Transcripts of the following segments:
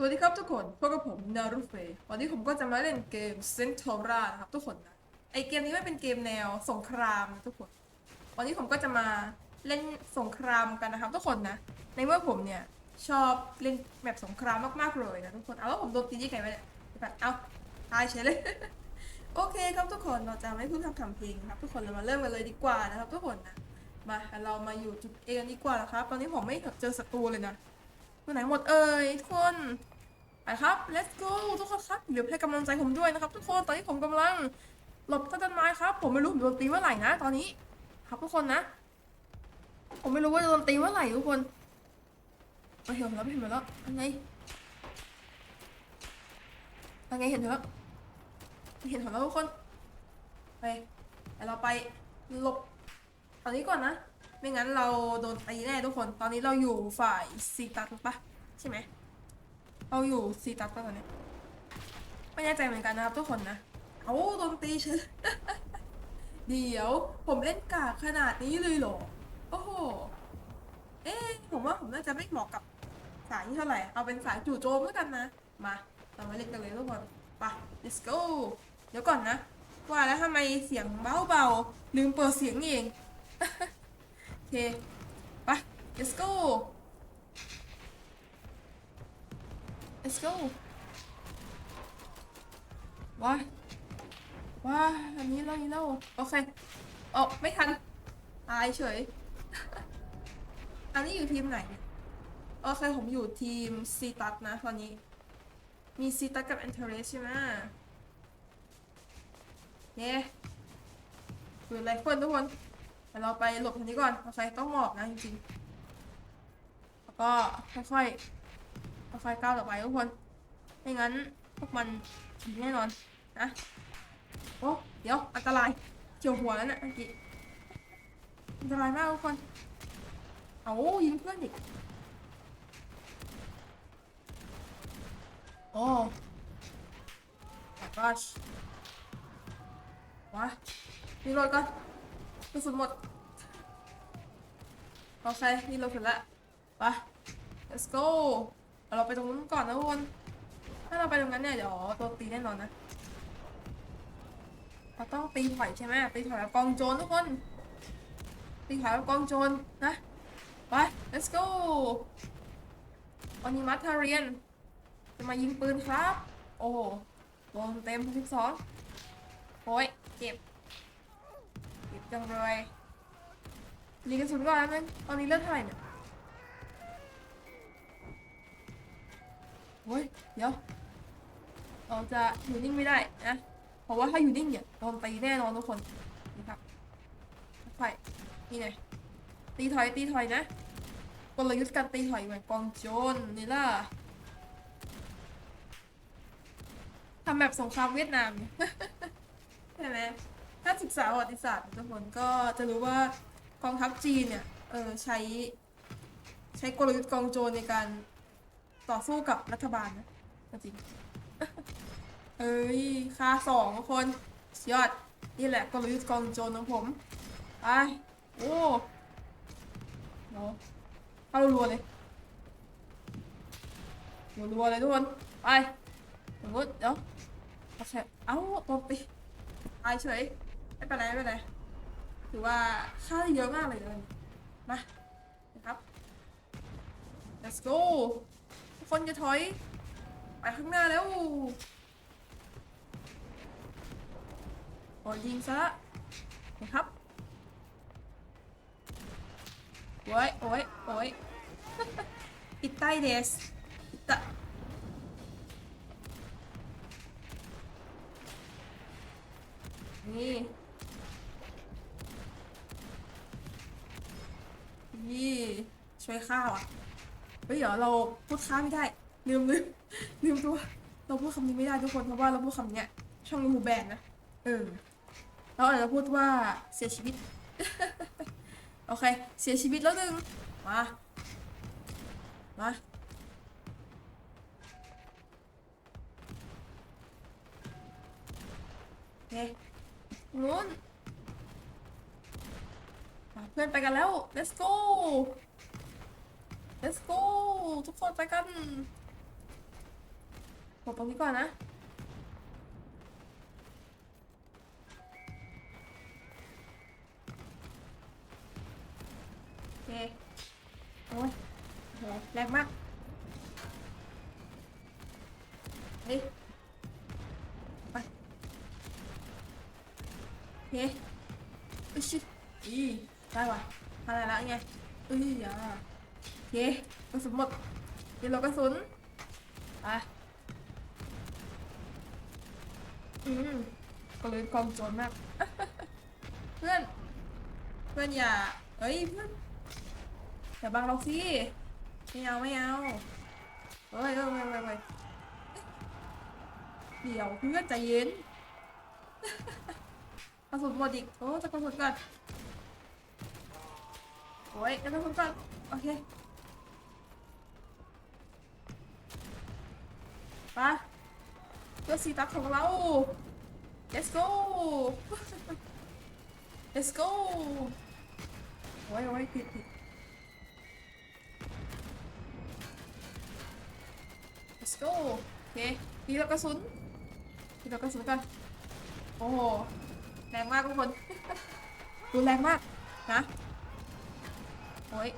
สวัสดีครับทุกคน พบกับผมนารุเฟยวันนี้ผมก็จะมาเล่นเกม c e n t o r a นะครับทุกคนนะ ไอเกมนี้ไม่เป็นเกมแนวสงครามนะทุกคน วันนี้ผมก็จะมาเล่นสงครามกันนะครับทุกคนนะ ในเมื่อผมเนี่ยชอบเล่นแบบสงครามมากๆเลยนะทุกคน เอาแล้วผมโดนตียี่ไก่ไปเนี่ยเดี๋ยวก่อนเอาตายเฉยเลย โอเคครับทุกคน เราจะไม่พูดคำทำเพลงครับทุกคน เรามาเริ่มกันเลยดีกว่านะครับทุกคนนะ มาเรามาอยู่จุดเอกันดีกว่านะครับ ตอนนี้ผมไม่เจอศัตรูเลยนะตัวไหนหมดเอ่ยทุกคน ไปครับ let's go ทุกคนครับเดี๋ยวให้กำลังใจผมด้วยนะครับ ทุกคนตอนนี้ผมกำลังหลบใต้ต้นไม้ครับ ผมไม่รู้ผมโดนตีเมื่อไหร่นะตอนนี้ ครับทุกคนนะ ผมไม่รู้ว่าจะโดนตีเมื่อไหร่ทุกคนมาเห็นแล้วไม่เห็นแล้วอันไงอันไงเห็นแล้วเห็นแล้วทุกคนไปเราไปหลบตอนนี้ก่อนนะ ไม่งั้นเราโดนตีแน่ทุกคน ตอนนี้เราอยู่ฝ่ายซีตัสปะใช่ไหม เราอยู่ซีตัสตอนนี้ ไม่แน่ใจเหมือนกันนะครับทุกคนนะ เอาโดนตีเฉยเดี๋ยวผมเล่นกากขนาดนี้เลยเหรอ โอ้โห เอ๊ะผมว่าผมน่าจะไม่เหมาะกับสายนี้เท่าไหร่ เอาเป็นสายจู่โจมแล้วกันนะ มาเรามาเล่นกันเลยทุกคนไป let's go เดี๋ยวก่อนนะ ว่าแล้วทำไมเสียงเบาๆลืมเปิดเสียงเอง โอเค ไป let's go let's go ว้าว้าอันนี้แล้วนี้แล้วโอเคโอ้ไม่ทัน ตายเฉย อันนี้อยู่ทีมไหน โอเค ผมอยู่ทีมซีตัสนะ ตอนนี้ มีซีตัสกับแอนเทเรสใช่ไหมเย้ดูอะไรคนทุกคนเดี๋ยวเราไปหลบทางนี้ก่อนโอเคต้องหมอบนะจริงๆ แล้วก็ค่อยๆ ค่อยๆก้าวต่อไปทุกคนไม่งั้นพวกมันยิงแน่นอนนะโอ้เดี๋ยวอันตรายเฉียวหัวแล้วนะเมื่อกี้อันตรายมากทุกคนเอายิงเพื่อนอีกโอ้ my gosh วะนี่รถก่อนกระสุนหมดโอเคนี่เราถึงละไป let's go เราไปตรงนู้นก่อนนะทุกคน ถ้าเราไปตรงนั้นเนี่ยเดี๋ยวตัวตีแน่นอนนะ เราต้องตีถอยใช่ไหมตีถอยแบบกองโจรทุกคน ตีถอยแบบกองโจรนะ ไป let's go วันนี้มัทาเรียน จะมายิงปืนครับ โอ้โหโดนเต็มทุกสองโอ้ยเจ็บ เจ็บจังเลยยิงกระสุนก่อนนะนึงตอนนี้เลือดเท่าไหร่เนี่ย โอ้ย เดี๋ยว เราจะอยู่นิ่งไม่ได้นะ เพราะว่าถ้าอยู่นิ่งเนี่ยโดนตีแน่นอนทุกคน นี่ครับค่อยนี่ไงตีถอย ตีถอยนะ กลยุทธ์การตีถอยเหมือนกองโจรนี่ล่ะทำแบบสงครามเวียดนามใช่ไหมถ้าศึกษาประวัติศาสตร์ทุกคนก็จะรู้ว่ากองทัพจีนเนี่ย เออใช้ ใช้กลยุทธ์กองโจรในการ ต่อสู้กับรัฐบาลนะจริงเอ้ยค่าสองคนยอด นี่แหละกลยุทธ์กองโจรของผมไปโอ้โหเข้ารัวเลยรัวๆเลยทุกคนไปสมมติเดี๋ยวโอเคเอ้าตบไปตายเฉยไม่เป็นไรไม่เป็นไรถือว่าค่าเยอะมากเลยเลยมานะครับ let's go คนจะถอย ไปข้างหน้าแล้วโอ้ยยิงซะละนะครับโอ้ยโอ้ยโอ้ยอิตไตเดสอิตะนี่นี่ช่วยข้าวอะ เฮ้ยเดี๋ยวเราพูดค้าไม่ได้ ลืมลืมลืมตัว เราพูดคำนี้ไม่ได้ทุกคนเพราะว่าเราพูดคำเนี้ย ช่องยูทูบแบนนะเออเราอาจจะพูดว่าเสียชีวิต โอเค เสียชีวิตแล้วหนึ่งมา มาโอเคนู้นเพื่อนไปกันแล้ว let's go let's go ทุกคนไปกันหมดตรงนี้ก่อนนะ ไปอืมก็เลยกองโจรมาก เพื่อน เพื่อนอย่าเอ้ยเพื่อนอย่าบังเราสิไม่เอาไม่เอาเฮ้ยเฮ้ยเฮ้ยเฮ้ยเฮ้ยเดี๋ยวเพื่อนใจเย็นกระสุนหมดอีกโอ้จะกระสุนก่อนโอ้ยจะกระสุนก่อนโอเค ไปเพื่อสีตักของเรา let's go let's go โอ้ยโอ้ยผิดผิด let's go โอเคมีแล้วกระสุนมีแล้วกระสุนกันโอ้โหแรงมากทุกคน ดูแรงมากนะโอ้ย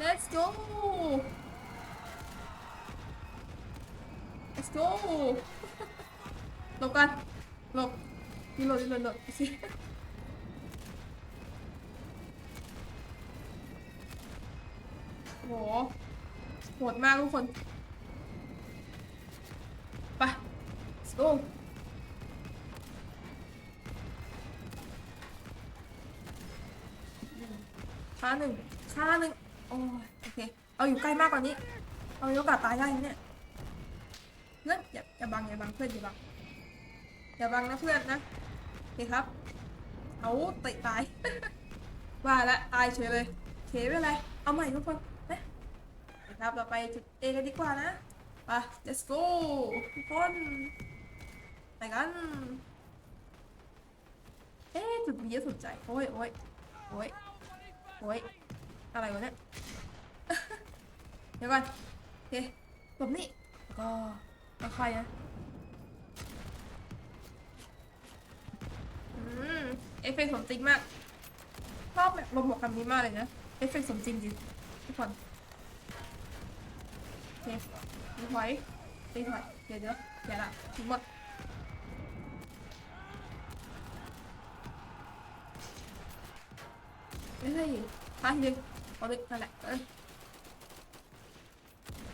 let's go let's go หลบกันหลบนี่หลบนี่หลบหลบสิโหโหดมากทุกคนไป let's go ค่าหนึ่งค่าหนึ่งโอ้ยโอเค เอาอยู่ใกล้มากกว่านี้ เอามีโอกาสตายได้เนี่ย เพื่อนอย่าอย่าบังอย่าบังเพื่อนอย่าบังอย่าบังนะเพื่อนนะโอเคครับ เอาเตะตาย ว่าละตายเฉยเลยโอเคไม่เป็นไรเอาใหม่ทุกคนนะนะครับเราไปจุด A กันดีกว่านะไป let's go ทุกคนไปกันเอ๊ะจุด B จะสนใจโอ้ยโอ้ยโอ้ยโอ้ยอะไรวะเนี่ย เดี๋ยวก่อนโอเคหลบนี่แล้วก็แล้ว ค่อยๆนะอืมเอฟเฟกต์สมจริงมากชอบแบบลมหมวกคำนี้มากเลยนะเอฟเฟกต์สมจริงจริงทุกคนโอเคตีถอยตีถอยเดี๋ยวเดี๋ยวเดี๋ยวละทิ้งหมดเฮ้ยพาทีนึงพอดึกนั่นแหละเออ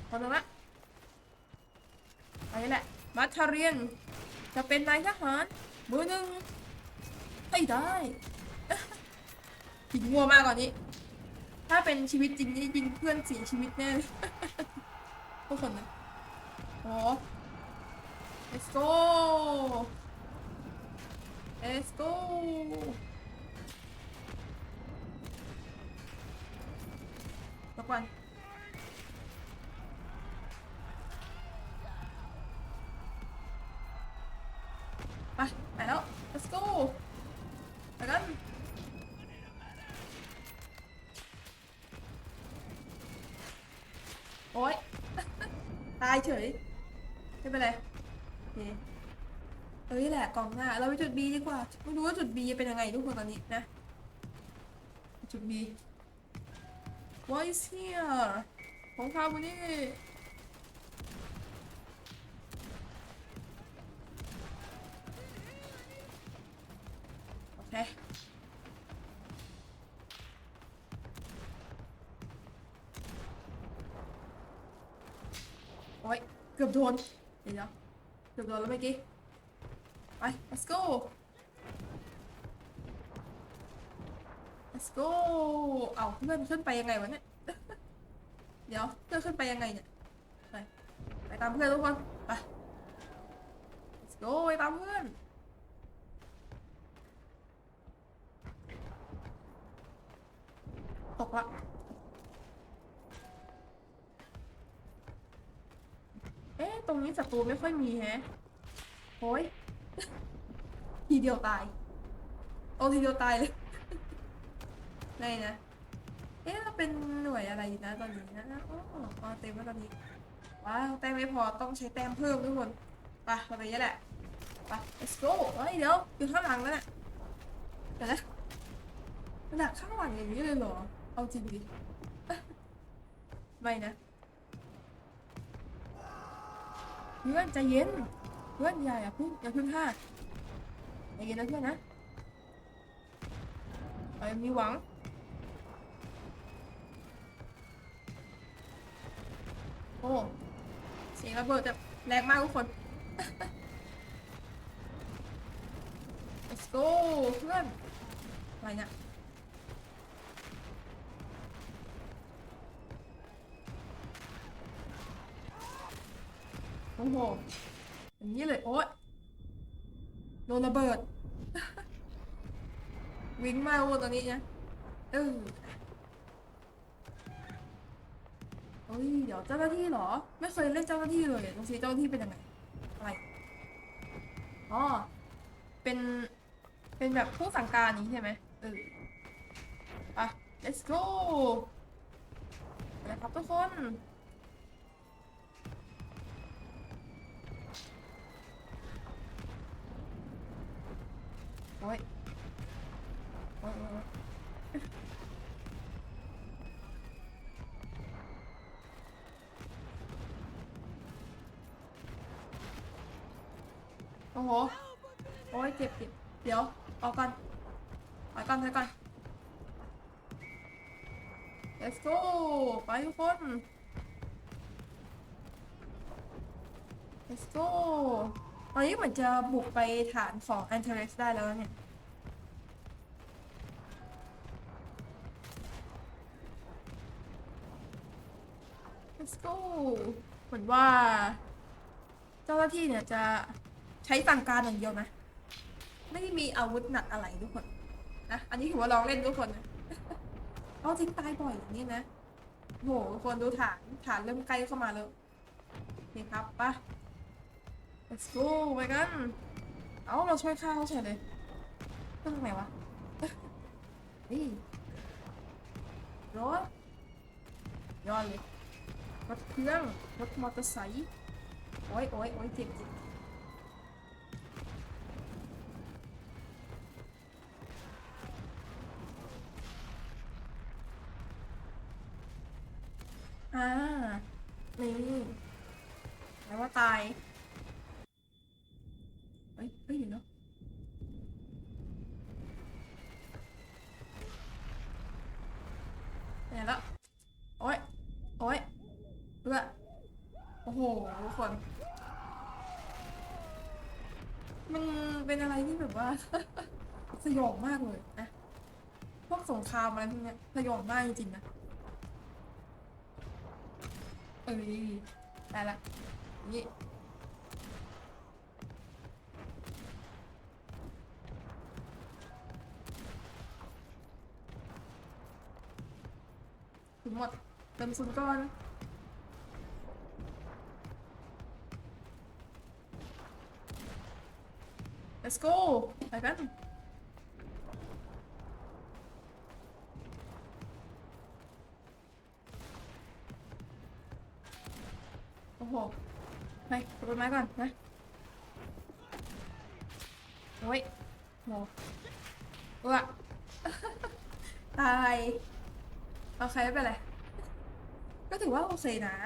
พอตรงละ ไปนี่แหละมาทาเรียน จะเป็นนายทหารมือหนึ่งให้ได้หินงัวมากกว่านี้ ถ้าเป็นชีวิตจริงนี่ยิงเพื่อนเสียชีวิตแน่ทุกคนนะโอ้ let's go let's go ทุกวัน ไปแล้ว let's go ไปกันโอ๊ย ตายเฉย ไม่เป็นไรโอเคเอ้ยแหละกล่องหน้า เราไปจุด B ดีกว่า ไม่รู้ว่าจุด B เป็นยังไงทุกคนตอนนี้นะ จุด B What is here ของข้าวันนี้โอเค โอ้ย เกือบโดนเดี๋ยวๆเกือบโดนแล้วเมื่อกี้ ไป let's go let's go เอาเพื่อนขึ้นไปยังไงวะเนี่ย เดี๋ยวเพื่อนขึ้นไปยังไงเนี่ย ไป ไปตามเพื่อนทุกคน ไป let's go ไปตามเพื่อนตกละ เอ๊ะ ตรง นี้ศัตรูไม่ค่อยมีแฮะโอ้ยทีเดียวตายโอ้ทีเดียวตายเลยไงนะ เอ๊ะเราเป็นหน่วยอะไรนะตอนนี้นะอ๋ออ๋อเต็มแล้วตอนนี้ว่าวแต้มไม่พอต้องใช้แต้มเพิ่มทุกคนไปเราไปนี่แหละไป let's go เฮ้ยเดี๋ยวอยู่ข้างหลังแล้วน่ะเดี๋ยวนะมันดักข้างหลังอย่างนี้เลยเหรอ เอาจริงดิไม่นะ เพื่อนใจเย็น เพื่อนอย่าอย่าพึ่งอย่าพึ่งห้าใจเย็นนะเพื่อนนะเรายังมีหวังโอ้เสียงระเบิดแบบแรงมากทุกคน let's go เพื่อนอะไรเนี่ย โอ้โหอย่างนี้เลยโอ๊ยโดนระเบิด วิ่งมากวันตอนนี้นะเออเฮ้ยเดี๋ยวเจ้าหน้าที่เหรอ ไม่เคยเล่นเจ้าหน้าที่เลยต้องซีเจ้าหน้าที่เป็นยังไงอะไรอ๋อเป็นเป็นแบบผู้สั่งการนี้ใช่ไหมเออไป let's go ไปเลยครับทุกคน โอ้ยโอ้ยโอ้โห โอ้ยเจ็บเจ็บเดี๋ยวออกก่อนถอยก่อนถอยก่อน let's go ไปทุกคน let's go อนนี้เหมือนจะบุกไปฐานของ a n t e r e s ได้แล้วเนี่ย let's go เหมือนว่า เจ้าหน้าที่เนี่ยจะใช้สั่งการอย่างเดียวนะ ไม่ได้มีอาวุธหนักอะไรทุกคนนะอันนี้ถือว่าลองเล่นทุกคนนะเอาทิ้งตายบ่อยอย่างนี้นะโหทุกคนดูฐานฐานเริ่มใกล้เข้ามาแล้วนี่ครับปะ let's go ไปกัน เอาเราช่วยฆ่าเขาเฉยเลยเรื่องไหนวะนี่รถยอดเลยรถเครื่องรถมอเตอร์ไซค์โอ้ยโอ้ยโอ้ยเจ็บเจ็บอ่านี่แปลว่าตาย เฮ้ยเดี๋ยวนะไหนละโอ้ยโอ้ยเพื่อโอ้โหทุกคน มันเป็นอะไรที่แบบว่า สยองมากเลยนะพวกสงครามอะไรพวกเนี้ยสยองมากจริงๆนะเอ้ยได้ละนี่ ถึงหมด เติมศูนก่อน let's go ไปกันโอ้โหไปกดต้นไม้ก่อนนะโอ้ยโหเอ้อตาย โอเคไม่เป็นไร ก็ถือว่าโอเคนะ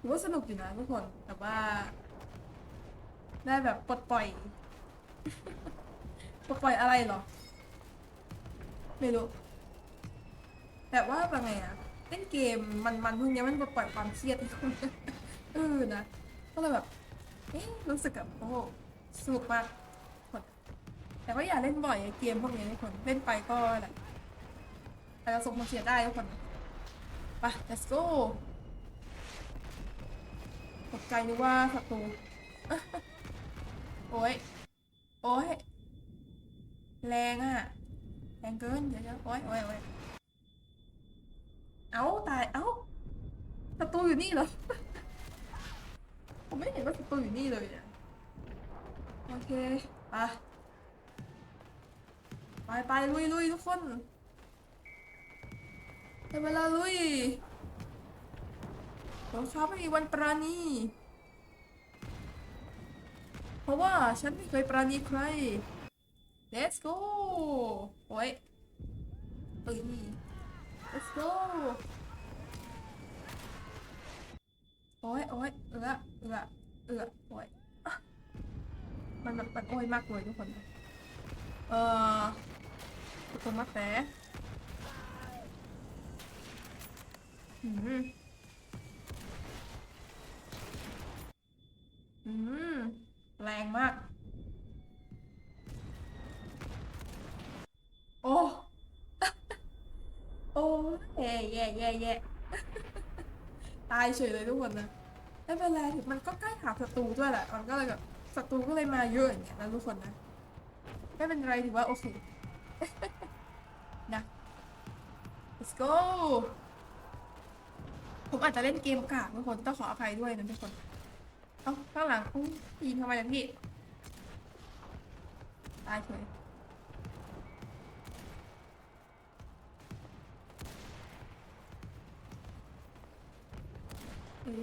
ถือว่าสนุกอยู่นะทุกคน แต่ว่า ได้แบบปลดปล่อย ปลดปล่อยอะไรหรอ ไม่รู้ แต่ว่าแบบไงอะเล่นเกมมันมันพวกเนี้ยมันปลดปล่อยความเครียดให้คนเออนะ ก็เลยแบบเอ๊ะรู้สึกแบบโอ้โหสนุกมากคนแต่ว่าอย่าเล่นบ่อยไอ้เกมพวกนี้ทุกคน เล่นไปก็แหละอาจจะส่งผลเสียได้ทุกคน ไป let's go ตกใจนึกว่าศัตรูโอ้ย โอ้ย แรงอะแรงเกินเยวเดี๋ยวโอ้ยโอ้ยโอ้ยเอ้า ตาย เอ้าศัตรูอยู่นี่เหรอ ผมไม่เห็นว่าศัตรูอยู่นี่เลยเนี่ย โอเค ไป ไปไปลุยลุยทุกคน ได้เวลาลุยสงครามไม่มีวันปราณี เพราะว่าฉันไม่เคยปราณีใคร let's go โอ้ยเอ้ย let's go โอ้ยโอ้ยเอือเอือเอือโอ้ยมันมันโอ้ยมากเลยทุกคน เออทุกคนมาแต่ อืมอืมแรงมาก โอ้ โอ้แย่แย่แย่แย่ตายเฉยเลยทุกคนนะไม่เป็นไรถึงมันก็ใกล้หาศัตรูด้วยแหละ มันก็เลยแบบศัตรูก็เลยมาเยอะอย่างเงี้ยนะทุกคนนะ ไม่เป็นไรถือว่าโอเค นะ let's go ผมอาจจะเล่นเกมกากทุกคนต้องขออภัยด้วยนะทุกคนเอ้าข้างหลังอุ้ยยิงทำไมเนี่ยพี่ตายเฉย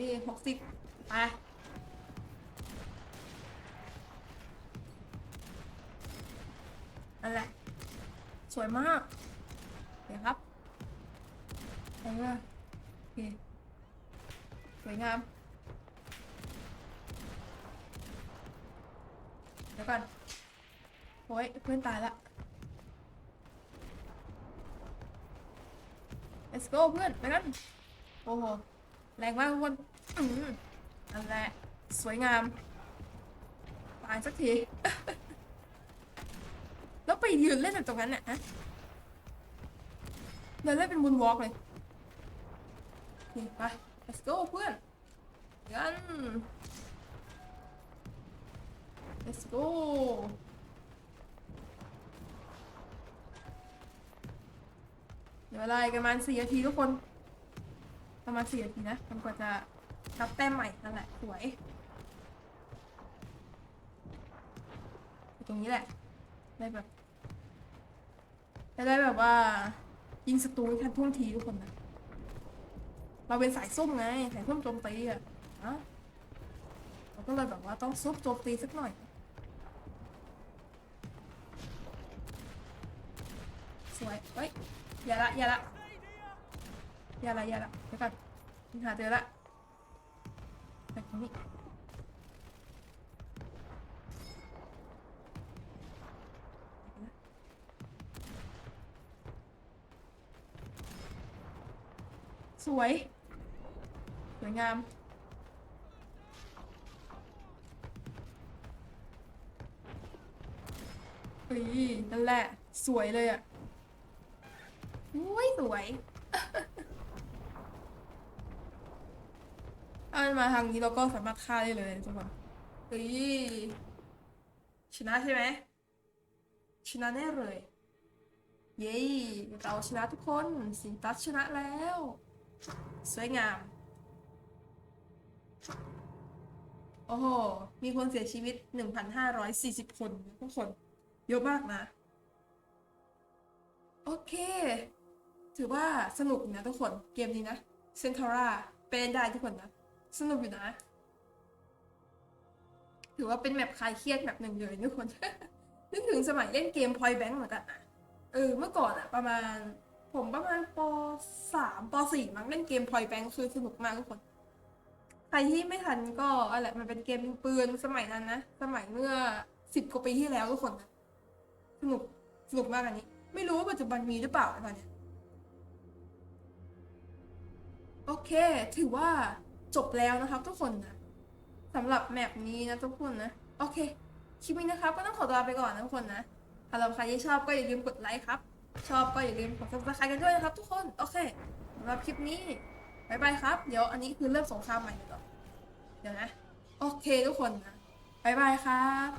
นี่หกสิบไปนั่นแหละ สวยมาก เดี๋ยวครับเออโอเค วยงาม เดี๋ยวก่อนโอ้ยเพื่อนตายละ let's go เพื่อนไปกัน โอ้โห แรงมากทุกคนอืมนั่นแหละ สวยงาม ตายสักที แล้วไปยืนเล่นแบบตรงนั้นน่ะฮะเดินเล่นเป็นบุนวอล์กเลยนี่ไป let's go เพื่อนกัน let's go เดี๋ยวเวลาอีกประมาณสี่นาทีทุกคน ประมาณสี่นาทีนะมันกว่าจะรับแต้มใหม่นั่นแหละสวยตรงนี้แหละ ได้แบบ ได้แบบว่ายิงศัตรูทันท่วงทีทุกคนนะ เราเป็นสายส้มไงสายส้มโจมตีอะอะเราก็เลยแบบว่าต้องซุบโจมตีสักหน่อย สวยเฮ้ยอย่าละอย่าละอย่าละอย่าละเดี๋ยวก่อนหาเจอละไปตรงนี้สวย วยงามเฮ้ยนั่นแหละ สวยเลยอะอุ้ยสวยถ้ามันมาทางนี้เราก็สามารถฆ่าได้เลยทุกคนเฮ้ยชนะใช่ไหมชนะแน่เลย เย้เราชนะทุกคนสิงตัสชนะแล้ว สวยงาม โอ้โห มีคนเสียชีวิต 1,540 คนทุกคน เยอะมากนะ โอเค ถือว่าสนุกนะทุกคน เกมนี้นะเซนท r ราเป็นได้ทุกคนนะ สนุกอยู่นะ ถือว่าเป็นแมปคลายเครียดแบบหนึ่งเลยทุกคน นึกถึงสมัยเล่นเกม Point Bank เหมือนกันนะเออ เมื่อก่อนอะประมาณ ผมประมาณปสามปสี่มั้งเล่นเกม Point Bank คือสนุกมากทุกคน ใครที่ไม่ทันก็อะไรมันเป็นเกมยิงปืนสมัยนั้นนะ สมัยเมื่อสิบกว่าปีที่แล้วทุกคนนะสนุกสนุกมากอันนี้ ไม่รู้ว่าปัจจุบันมีหรือเปล่าตอนเนี้ยโอเค ถือว่าจบแล้วนะครับทุกคนนะสำหรับแมปนี้นะทุกคนนะ โอเค คลิปนี้นะครับ ก็ต้องขอตัวลาไปก่อนนะทุกคนนะถ้าเราใครที่ชอบก็อย่าลืมกดไลค์ครับ ชอบก็อย่าลืมกดซับสไครต์กันด้วยนะครับ ทุกคน โอเคสำหรับคลิปนี้บายบายครับ เดี๋ยวอันนี้คือเริ่มสงครามใหม่ เดี๋ยวนะ โอเคทุกคนนะบายบายครับ